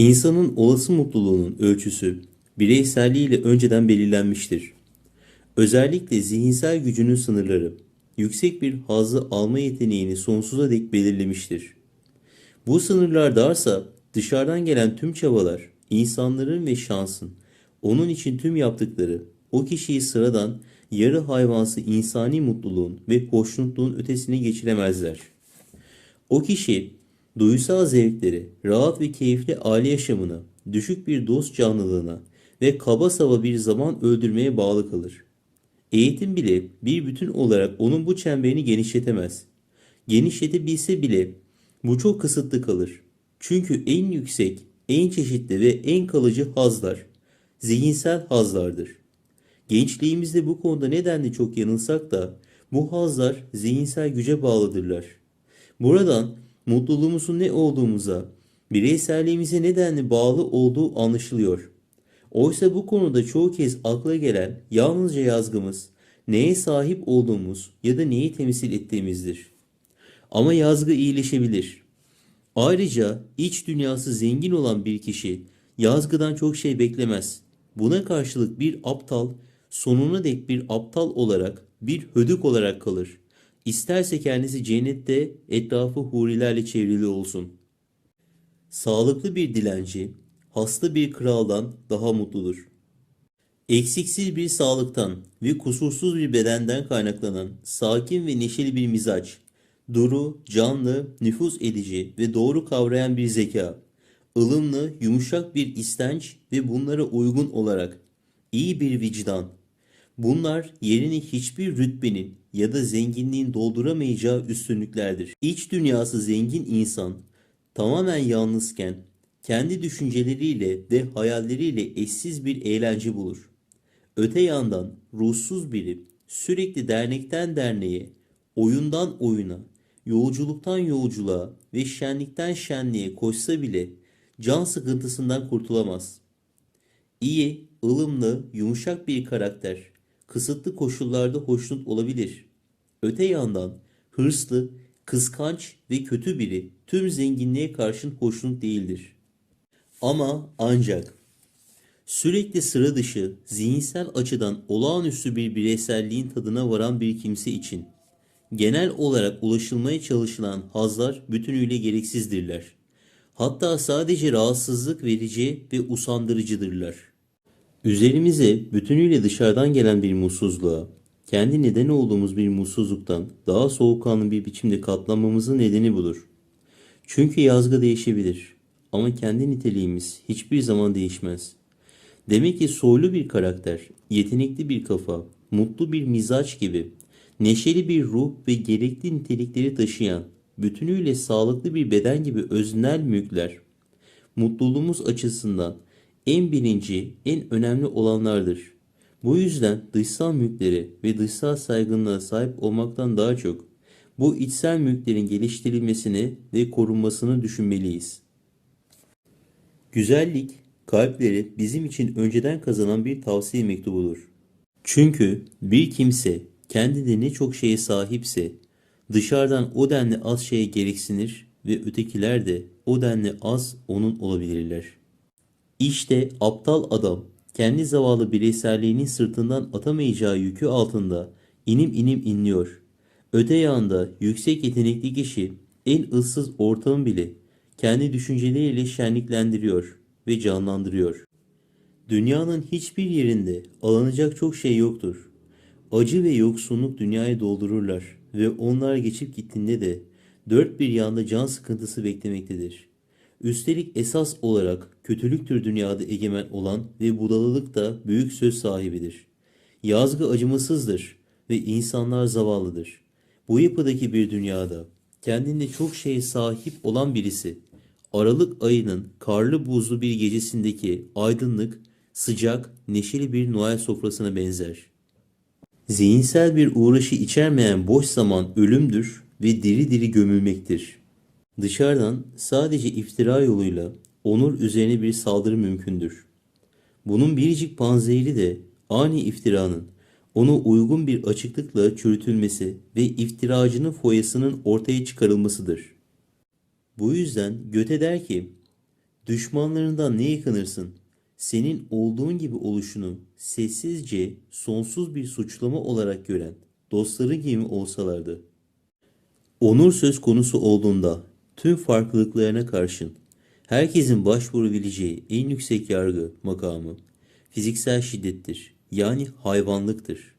İnsanın olası mutluluğunun ölçüsü bireyselliğiyle önceden belirlenmiştir. Özellikle zihinsel gücünün sınırları yüksek bir hazzı alma yeteneğini sonsuza dek belirlemiştir. Bu sınırlar darsa dışarıdan gelen tüm çabalar, insanların ve şansın onun için tüm yaptıkları o kişiyi sıradan yarı hayvansı insani mutluluğun ve hoşnutluğun ötesine geçiremezler. O kişi duysal zevkleri, rahat ve keyifli aile yaşamına, düşük bir dost canlılığına ve kaba saba bir zaman öldürmeye bağlı kalır. Eğitim bile bir bütün olarak onun bu çemberini genişletemez. Genişletebilse bile bu çok kısıtlı kalır. Çünkü en yüksek, en çeşitli ve en kalıcı hazlar, zihinsel hazlardır. Gençliğimizde bu konuda nedenli çok yanılsak da bu hazlar zihinsel güce bağlıdırlar. Buradan mutluluğumuzun ne olduğumuza, bireyselliğimize nedenli bağlı olduğu anlaşılıyor. Oysa bu konuda çoğu kez akla gelen yalnızca yazgımız, neye sahip olduğumuz ya da neyi temsil ettiğimizdir. Ama yazgı iyileşebilir. Ayrıca iç dünyası zengin olan bir kişi yazgıdan çok şey beklemez. Buna karşılık bir aptal sonuna dek bir aptal olarak, bir hödük olarak kalır. İsterse kendisi cennette etrafı hurilerle çevrili olsun. Sağlıklı bir dilenci, hasta bir kraldan daha mutludur. Eksiksiz bir sağlıktan ve kusursuz bir bedenden kaynaklanan sakin ve neşeli bir mizaç, duru, canlı, nüfuz edici ve doğru kavrayan bir zeka, ılımlı, yumuşak bir istenç ve bunlara uygun olarak iyi bir vicdan. Bunlar yerini hiçbir rütbenin ya da zenginliğin dolduramayacağı üstünlüklerdir. İç dünyası zengin insan tamamen yalnızken kendi düşünceleriyle ve hayalleriyle eşsiz bir eğlence bulur. Öte yandan ruhsuz biri sürekli dernekten derneğe, oyundan oyuna, yolculuktan yolculuğa ve şenlikten şenliğe koşsa bile can sıkıntısından kurtulamaz. İyi, ılımlı, yumuşak bir karakter kısıtlı koşullarda hoşnut olabilir. Öte yandan hırslı, kıskanç ve kötü biri tüm zenginliğe karşın hoşnut değildir. Ama ancak sürekli sıra dışı, zihinsel açıdan olağanüstü bir bireyselliğin tadına varan bir kimse için genel olarak ulaşılmaya çalışılan hazlar bütünüyle gereksizdirler. Hatta sadece rahatsızlık verici ve usandırıcıdırlar. Üzerimize bütünüyle dışarıdan gelen bir mutsuzluğa, kendi neden olduğumuz bir mutsuzluktan daha soğukkanlı bir biçimde katlanmamızın nedeni budur. Çünkü yazgı değişebilir ama kendi niteliğimiz hiçbir zaman değişmez. Demek ki soylu bir karakter, yetenekli bir kafa, mutlu bir mizaç gibi, neşeli bir ruh ve gerekli nitelikleri taşıyan, bütünüyle sağlıklı bir beden gibi öznel mülkler, mutluluğumuz açısından en birinci, en önemli olanlardır. Bu yüzden dışsal mülklere ve dışsal saygınlığa sahip olmaktan daha çok bu içsel mülklerin geliştirilmesini ve korunmasını düşünmeliyiz. Güzellik, kalpleri bizim için önceden kazanan bir tavsiye mektubudur. Çünkü bir kimse kendinde ne çok şeye sahipse dışarıdan o denli az şeye gereksinir ve ötekiler de o denli az onun olabilirler. İşte aptal adam kendi zavallı bireyselliğinin sırtından atamayacağı yükü altında inim inim inliyor. Öte yanda yüksek yetenekli kişi en ıssız ortamı bile kendi düşünceleriyle şenliklendiriyor ve canlandırıyor. Dünyanın hiçbir yerinde alınacak çok şey yoktur. Acı ve yoksunluk dünyayı doldururlar ve onlar geçip gittiğinde de dört bir yanda can sıkıntısı beklemektedir. Üstelik esas olarak kötülüktür dünyada egemen olan ve budalılık da büyük söz sahibidir. Yazgı acımasızdır ve insanlar zavallıdır. Bu yapıdaki bir dünyada kendinde çok şeye sahip olan birisi, Aralık ayının karlı buzlu bir gecesindeki aydınlık, sıcak, neşeli bir Noel sofrasına benzer. Zihinsel bir uğraşı içermeyen boş zaman ölümdür ve diri diri gömülmektir. Dışarıdan sadece iftira yoluyla onur üzerine bir saldırı mümkündür. Bunun biricik panzehiri de ani iftiranın onu uygun bir açıklıkla çürütülmesi ve iftiracının foyasının ortaya çıkarılmasıdır. Bu yüzden Göte der ki, Düşmanlarından ne yıkanırsın? Senin olduğun gibi oluşunu sessizce sonsuz bir suçlama olarak gören dostları gibi olsalardı. Onur söz konusu olduğunda tüm farklılıklarına karşın herkesin başvurabileceği en yüksek yargı makamı fiziksel şiddettir. Yani hayvanlıktır.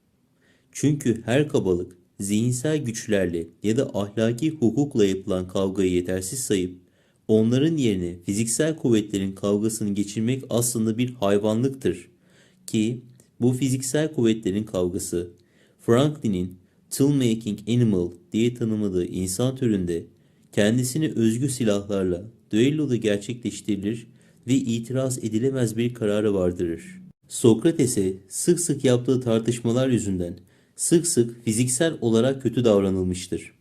Çünkü her kabalık zihinsel güçlerle ya da ahlaki hukukla yapılan kavgayı yetersiz sayıp onların yerine fiziksel kuvvetlerin kavgasını geçirmek aslında bir hayvanlıktır. Ki bu fiziksel kuvvetlerin kavgası Franklin'in Tool Making Animal diye tanımladığı insan türünde kendisine özgü silahlarla düelloda gerçekleştirilir ve itiraz edilemez bir kararı vardırır. Sokrates'e sık sık yaptığı tartışmalar yüzünden sık sık fiziksel olarak kötü davranılmıştır.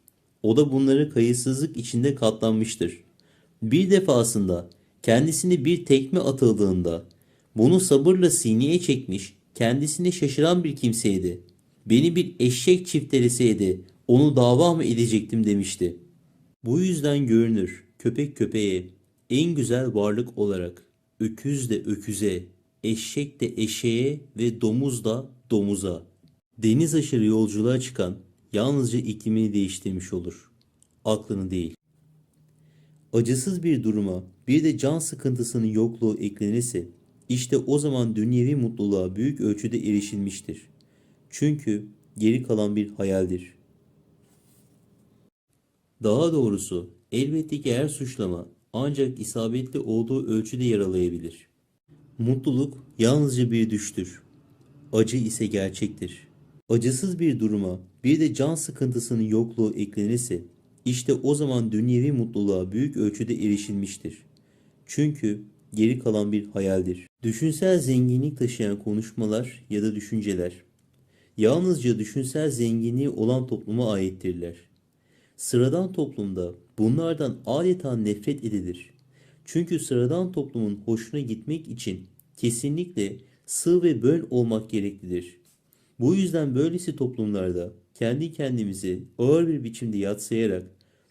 O da bunları kayıtsızlık içinde katlanmıştır. Bir defasında kendisine bir tekme atıldığında bunu sabırla sineye çekmiş, kendisine şaşıran bir kimseydi. Beni bir eşek çifteleseydi onu dava mı edecektim demişti. Bu yüzden görünür köpek köpeğe en güzel varlık olarak, öküz de öküze, eşek de eşeğe ve domuz da domuza. Deniz aşırı yolculuğa çıkan yalnızca iklimini değiştirmiş olur. Aklını değil. Acısız bir duruma bir de can sıkıntısının yokluğu eklenirse işte o zaman dünyevi mutluluğa büyük ölçüde erişilmiştir. Çünkü geri kalan bir hayaldir. Daha doğrusu elbette ki her suçlama ancak isabetli olduğu ölçüde yaralayabilir. Mutluluk yalnızca bir düştür. Acı ise gerçektir. Acısız bir duruma bir de can sıkıntısının yokluğu eklenirse işte o zaman dünyevi mutluluğa büyük ölçüde erişilmiştir. Çünkü geri kalan bir hayaldir. Düşünsel zenginlik taşıyan konuşmalar ya da düşünceler yalnızca düşünsel zenginliği olan topluma aittirler. Sıradan toplumda bunlardan adeta nefret edilir. Çünkü sıradan toplumun hoşuna gitmek için kesinlikle sığ ve böl olmak gereklidir. Bu yüzden böylesi toplumlarda kendi kendimizi ağır bir biçimde yatsıyarak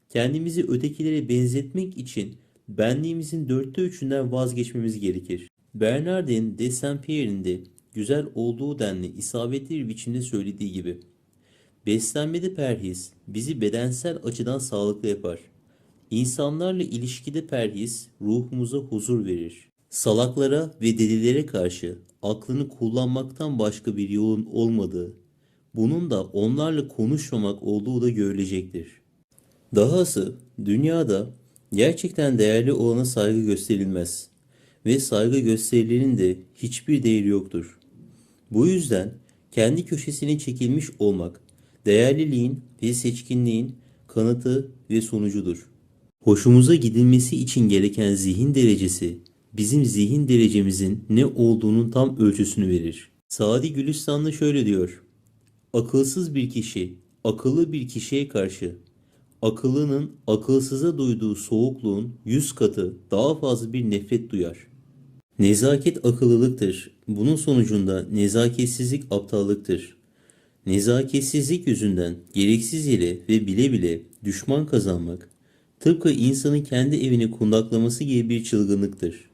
kendimizi ötekilere benzetmek için benliğimizin dörtte üçünden vazgeçmemiz gerekir. Bernardin de Saint-Pierre'in de güzel olduğu denli isabetli bir biçimde söylediği gibi. Beslenmede perhiz bizi bedensel açıdan sağlıklı yapar. İnsanlarla ilişkide perhiz ruhumuza huzur verir. Salaklara ve delilere karşı aklını kullanmaktan başka bir yolun olmadığı, bunun da onlarla konuşmamak olduğu da görülecektir. Dahası dünyada gerçekten değerli olana saygı gösterilmez ve saygı gösterilenin de hiçbir değeri yoktur. Bu yüzden kendi köşesine çekilmiş olmak değerliliğin ve seçkinliğin kanıtı ve sonucudur. Hoşumuza gidilmesi için gereken zihin derecesi bizim zihin derecemizin ne olduğunun tam ölçüsünü verir. Sadi Gülistanlı şöyle diyor. Akılsız bir kişi, akıllı bir kişiye karşı akıllının akılsıza duyduğu soğukluğun yüz katı daha fazla bir nefret duyar. Nezaket akıllılıktır. Bunun sonucunda nezaketsizlik aptallıktır. Nezaketsizlik yüzünden gereksiz yere ve bile bile düşman kazanmak, tıpkı insanın kendi evini kundaklaması gibi bir çılgınlıktır.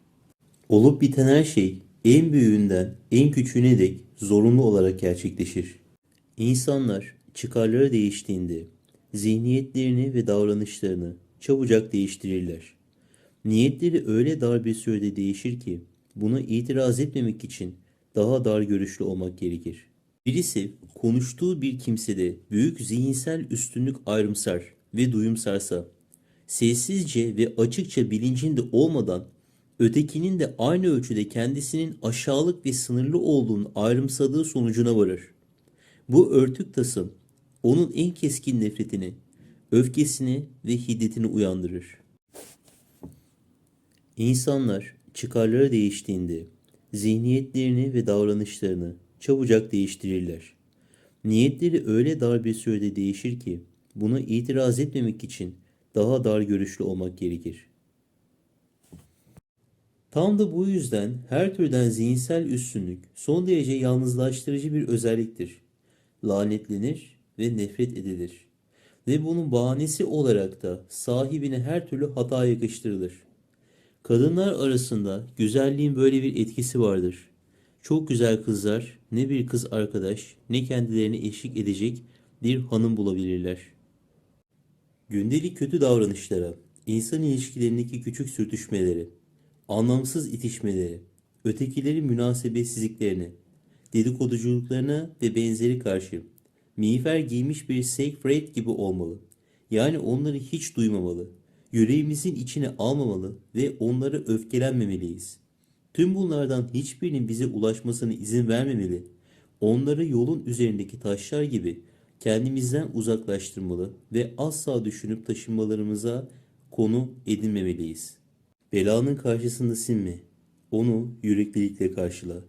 Olup biten her şey en büyüğünden en küçüğüne dek zorunlu olarak gerçekleşir. İnsanlar çıkarları değiştiğinde zihniyetlerini ve davranışlarını çabucak değiştirirler. Niyetleri öyle dar bir sürede değişir ki buna itiraz etmemek için daha dar görüşlü olmak gerekir. Birisi konuştuğu bir kimsede büyük zihinsel üstünlük ayrımsar ve duyumsarsa, sessizce ve açıkça bilincinde olmadan ötekinin de aynı ölçüde kendisinin aşağılık ve sınırlı olduğunu ayrımsadığı sonucuna varır. Bu örtük tasım onun en keskin nefretini, öfkesini ve hiddetini uyandırır. İnsanlar çıkarları değiştiğinde zihniyetlerini ve davranışlarını çabucak değiştirirler. Niyetleri öyle dar bir sürede değişir ki buna itiraz etmemek için daha dar görüşlü olmak gerekir. Tam da bu yüzden her türden zihinsel üstünlük son derece yalnızlaştırıcı bir özelliktir. Lanetlenir ve nefret edilir. Ve bunun bahanesi olarak da sahibine her türlü hata yakıştırılır. Kadınlar arasında güzelliğin böyle bir etkisi vardır. Çok güzel kızlar ne bir kız arkadaş ne kendilerine eşlik edecek bir hanım bulabilirler. Gündelik kötü davranışlara, insan ilişkilerindeki küçük sürtüşmelere, anlamsız itişmelere, ötekilerin münasebetsizliklerine, dedikoduculuklarına ve benzeri karşı miğfer giymiş bir Siegfried gibi olmalı. Yani onları hiç duymamalı, yüreğimizin içine almamalı ve onlara öfkelenmemeliyiz. Tüm bunlardan hiçbirinin bize ulaşmasına izin vermemeli. Onları yolun üzerindeki taşlar gibi kendimizden uzaklaştırmalı ve asla düşünüp taşınmalarımıza konu edinmemeliyiz. Belanın karşısında sinme. Onu yüreklilikle karşıla.